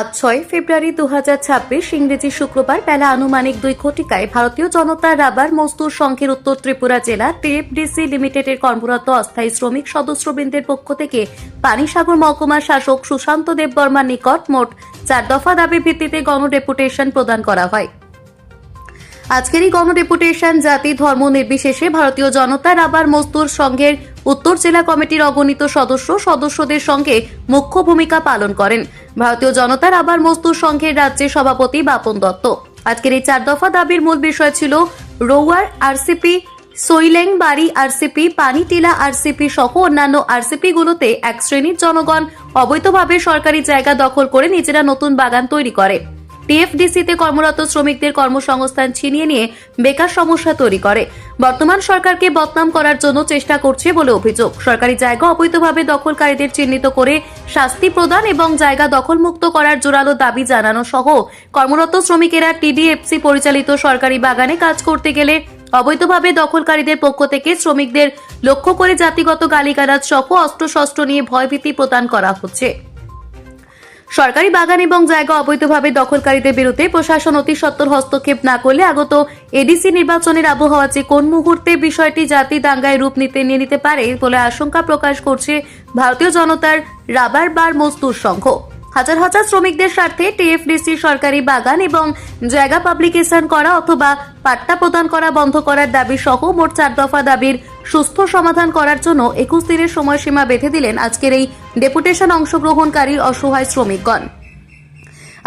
আজ ছয় ফেব্রুয়ারি দু হাজার ছাব্বিশ ইংরেজি শুক্রবার বেলা আনুমানিক দুই ঘটিকায় ভারতীয় জনতা রাবার মজদুর সংঘের উত্তর ত্রিপুরা জেলা টিএফডিসি লিমিটেডের কর্মরত অস্থায়ী শ্রমিক সদস্যবৃন্দের পক্ষ থেকে পানিসাগর মহকুমার শাসক সুশান্ত দেব বর্মার নিকট মোট চার দফা দাবি ভিত্তিতে গণডেপুটেশন প্রদান করা হয়। আজকের এই গণডেপুটেশন জাতি ধর্ম নির্বিশেষে ভারতীয় জনতা রাবার মজদুর সংঘের উত্তর জেলা কমিটির অগণিত সদস্য সদস্যদের সঙ্গে মুখ্য ভূমিকা পালন করেন। ভারতীয় জনতার আবার মজদুর সংঘের রাজ্যের সভাপতি বাপন দত্ত। আজকের এই চার দফা দাবির মূল বিষয় ছিল রোয়ার আরসিপি সৈলেং বাড়ি আরসিপি, পানিটিলা আরসিপি সহ অন্যান্য আরসিপি গুলোতে এক শ্রেণির জনগণ অবৈধভাবে সরকারি জায়গা দখল করে নিজেরা নতুন বাগান তৈরি করে। টিএফডিসিতে কর্মরত শ্রমিকদের কর্মসংস্থান ছিনিয়ে নিয়ে বেকার সমস্যা তৈরি করে। বর্তমান সরকারকে বদনাম করার জন্য চেষ্টা করছে বলে অভিযোগ। সরকারি জায়গা অবৈধভাবে দখলকারীদের চিহ্নিত করে শাস্তি প্রদান এবং জায়গা দখলমুক্ত করার জোরালো দাবি জানানো সহ কর্মরত শ্রমিকেরা টিডিএফসি পরিচালিত সরকারি বাগানে কাজ করতে গেলে অবৈধভাবে দখলকারীদের পক্ষ থেকে শ্রমিকদের লক্ষ্য করে জাতিগত গালিগালাজ সহ অস্ত্রশস্ত্র নিয়ে ভয়ভীতি প্রদান করা হচ্ছে। সরকারি বাগান এবং জায়গা অবৈধভাবে দখলকারীদের বিরুদ্ধে প্রশাসন অতি সত্বর হস্তক্ষেপ না করলে আগত এডিসি নির্বাচনের আবহাওয়া যে কোন মুহূর্তে বিষয়টি জাতি দাঙ্গায় রূপ নিতে নিয়ে নিতে পারে বলে আশঙ্কা প্রকাশ করছে ভারতীয় জনতার রাবার বার মজদুর সংঘ। হাজার হাজার শ্রমিকদের স্বার্থে টিএফডিসি সরকারি বাগান এবং জায়গা পাবলিকেশন করা অথবা পাট্টা প্রদান করা বন্ধ করার দাবি সহ মোট চার দফা দাবির সুস্থ সমাধান করার জন্য একুশ দিনের সময়সীমা বেঁধে দিলেন আজকের এই ডেপুটেশন অংশগ্রহণকারী অসহায় শ্রমিকগণ।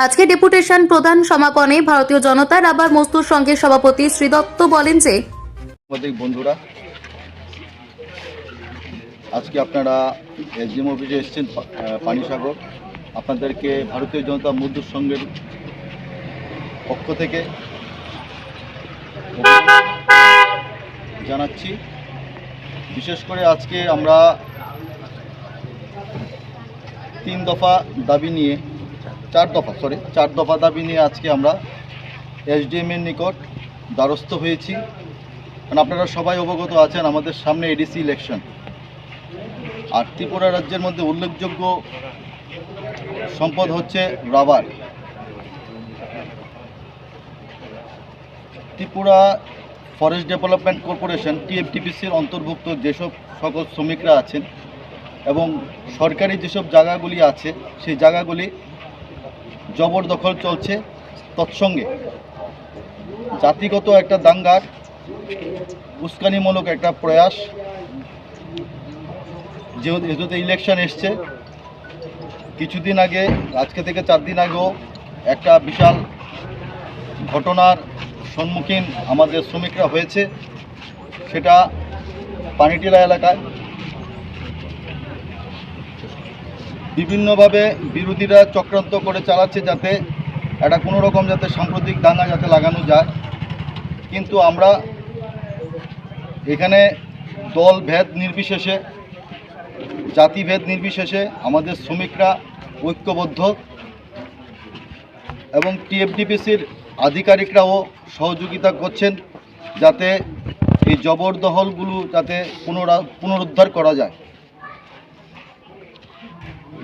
আজকে ডেপুটেশন প্রধান সমাপনে ভারতীয় জনতা রাবার মজদুর সংঘের সভাপতি শ্রী দত্ত বলেন যে বন্ধুরা, আজকে আপনারা এসডিএম অফিসে এসেছেন পানিসাগর। আপনাদেরকে ভারতীয় জনতা মজদুর সংঘের পক্ষ থেকে জানাচ্ছি। বিশেষ করে আজকে আমরা তিন দফা দাবি নিয়ে, চার দফা সরি চার দফা দাবি নিয়ে আজকে আমরা এসডিএম এর নিকট দ্বারস্থ হয়েছি। কারণ আপনারা সবাই অবগত আছেন আমাদের সামনে এডিসি ইলেকশন আর ত্রিপুরা রাজ্যের মধ্যে উল্লেখযোগ্য সম্পদ হচ্ছে rubber. Tripura forest development corporation টিএফটিপিসির অন্তর্ভুক্ত যেসব সকল শ্রমিকরা আছেন এবং সরকারি যেসব জায়গাগুলি আছে, সেই জায়গাগুলি জবরদখল চলছে তৎসঙ্গে। জাতিগত একটা দাঙ্গার উস্কানিমূলক একটা প্রয়াস যেহেতু ইলেকশন এসছে, কিছুদিন আগে, আজকে থেকে চার দিন আগেও একটা বিশাল ঘটনার সম্মুখীন আমাদের শ্রমিকরা হয়েছে, সেটা পানিটিলা এলাকায়। বিভিন্নভাবে বিরোধীরা চক্রান্ত করে চালাচ্ছে যাতে একটা কোনো রকম যাতে সাম্প্রতিক দাঙ্গা যাতে লাগানো যায়। কিন্তু আমরা এখানে দল ভেদ নির্বিশেষে জাতিভেদ নির্বিশেষে আমাদের শ্রমিকরা ঐক্যবদ্ধ এবং টিএফডিপিসির আধিকারিকরাও সহযোগিতা করছেন যাতে এই জবরদহলগুলো যাতে পুনরা, পুনরুদ্ধার করা যায়।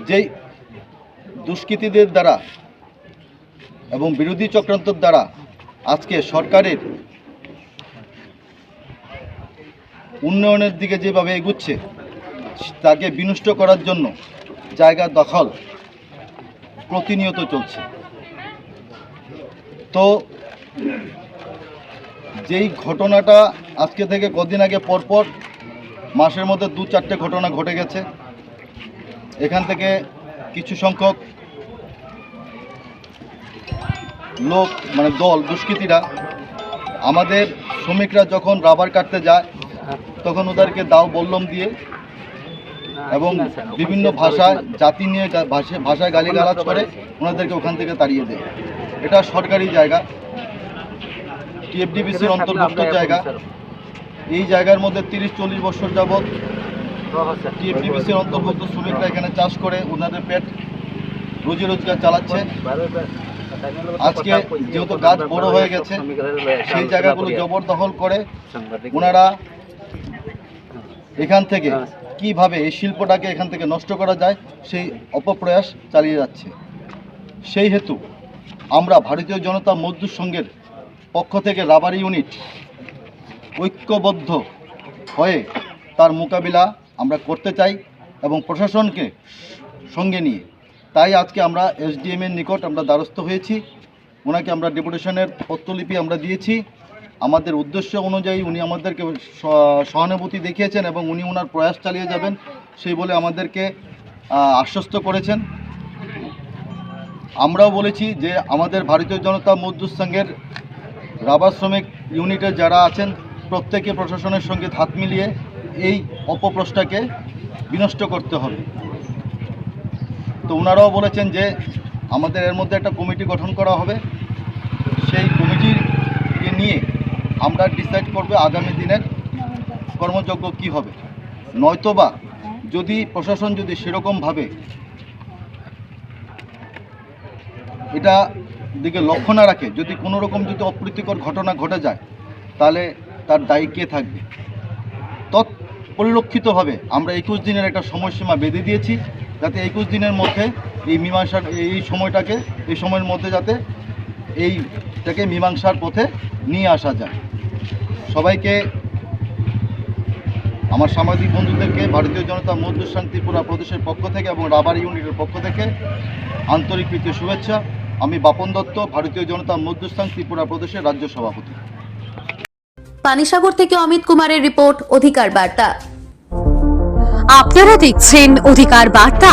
যেই দুষ্কৃতীদের দ্বারা এবং বিরোধী চক্রান্তর দ্বারা আজকে সরকারের উন্নয়নের দিকে যেভাবে এগুচ্ছে, তাকে বিনষ্ট করার জন্য জায়গা দখল প্রতিনিয়ত চলছে। তো যেই ঘটনাটা আজকে থেকে কদিন আগে পরপর মাসের মধ্যে দু চারটে ঘটনা ঘটে গেছে। এখান থেকে কিছু সংখ্যক লোক মানে দল, দুষ্কৃতীরা আমাদের শ্রমিকরা যখন রাবার কাটতে যায়, তখন ওদেরকে দাও বল্লম দিয়ে এবং বিভিন্ন ভাষায়, জাতি নিয়ে ভাষায় গালিগালাজ করে ওনাদেরকে ওখান থেকে তাড়িয়ে দেয়। এটা সরকারি জায়গা টিএফডিবিসির অন্তর্ভুক্ত জায়গা। এই জায়গার মধ্যে তিরিশ চল্লিশ বছর যাবৎ টিএফডিবিসির অন্তর্ভুক্ত শ্রমিকরা এখানে চাষ করে ওনাদের পেট রুজি রোজগার চালাচ্ছে। আজকে যেহেতু গাছ বড় হয়ে গেছে সেই জায়গাগুলো জবরদখল করে ওনারা এখান থেকে কীভাবে এই শিল্পটাকে এখান থেকে নষ্ট করা যায় সেই অপপ্রয়াস চালিয়ে যাচ্ছে। সেই হেতু আমরা ভারতীয় জনতা মজদুর সংঘের পক্ষ থেকে রাবার ইউনিট ঐক্যবদ্ধ হয়ে তার মোকাবিলা আমরা করতে চাই এবং প্রশাসনকে সঙ্গে নিয়ে। তাই আজকে আমরা এসডিএম এর নিকট আমরা দ্বারস্থ হয়েছি। ওনাকে আমরা ডেপুটেশনের পত্রলিপি আমরা দিয়েছি। আমাদের উদ্দেশ্য অনুযায়ী উনি আমাদেরকে সহানুভূতি দেখিয়েছেন এবং উনি ওনার প্রয়াস চালিয়ে যাবেন। সেই বলে আমাদেরকে আশ্বস্ত করেছেন। আমরাও বলেছি যে আমাদের ভারতীয় জনতা মজদুর সংঘের রাবার শ্রমিক ইউনিটে যারা আছেন, প্রত্যেকে প্রশাসনের সঙ্গে হাত মিলিয়ে এই অপপ্রশ্নটাকে বিনষ্ট করতে হবে। তো ওনারাও বলেছেন যে আমাদের এর মধ্যে একটা কমিটি গঠন করা হবে। সেই কমিটিকে নিয়ে আমরা ডিসাইড করবে আগামী দিনের কর্মযজ্ঞ কি হবে। নয়তোবা যদি প্রশাসন যদি সেরকমভাবে এটা দিকে লক্ষ্য না রাখে, যদি কোনো রকম যদি অপ্রীতিকর ঘটনা ঘটে যায়, তাহলে তার দায়ী কে থাকবে? তৎ পরিলক্ষিতভাবে আমরা একুশ দিনের একটা সময়সীমা বেঁধে দিয়েছি, যাতে একুশ দিনের মধ্যে এই মীমাংসার, এই সময়টাকে, এই সময়ের মধ্যে যাতে এইটাকে মীমাংসার পথে নিয়ে আসা যায়। সবাইকে, আমার সামাজিক বন্ধুদেরকে, ভারতীয় জনতা সংঘ ত্রিপুরা প্রদেশের পক্ষ থেকে এবং রাবার ইউনিটের পক্ষ থেকে আন্তরিক প্রীতি শুভেচ্ছা। আমি বাপন দত্ত ভারতীয় জনতা মধ্যস্থান ত্রিপুরা প্রদেশের রাজ্য সভাপতি। পানিসাগর থেকে অমিত কুমারের রিপোর্ট অধিকার বার্তা। আপনারা দেখছেন অধিকার বার্তা।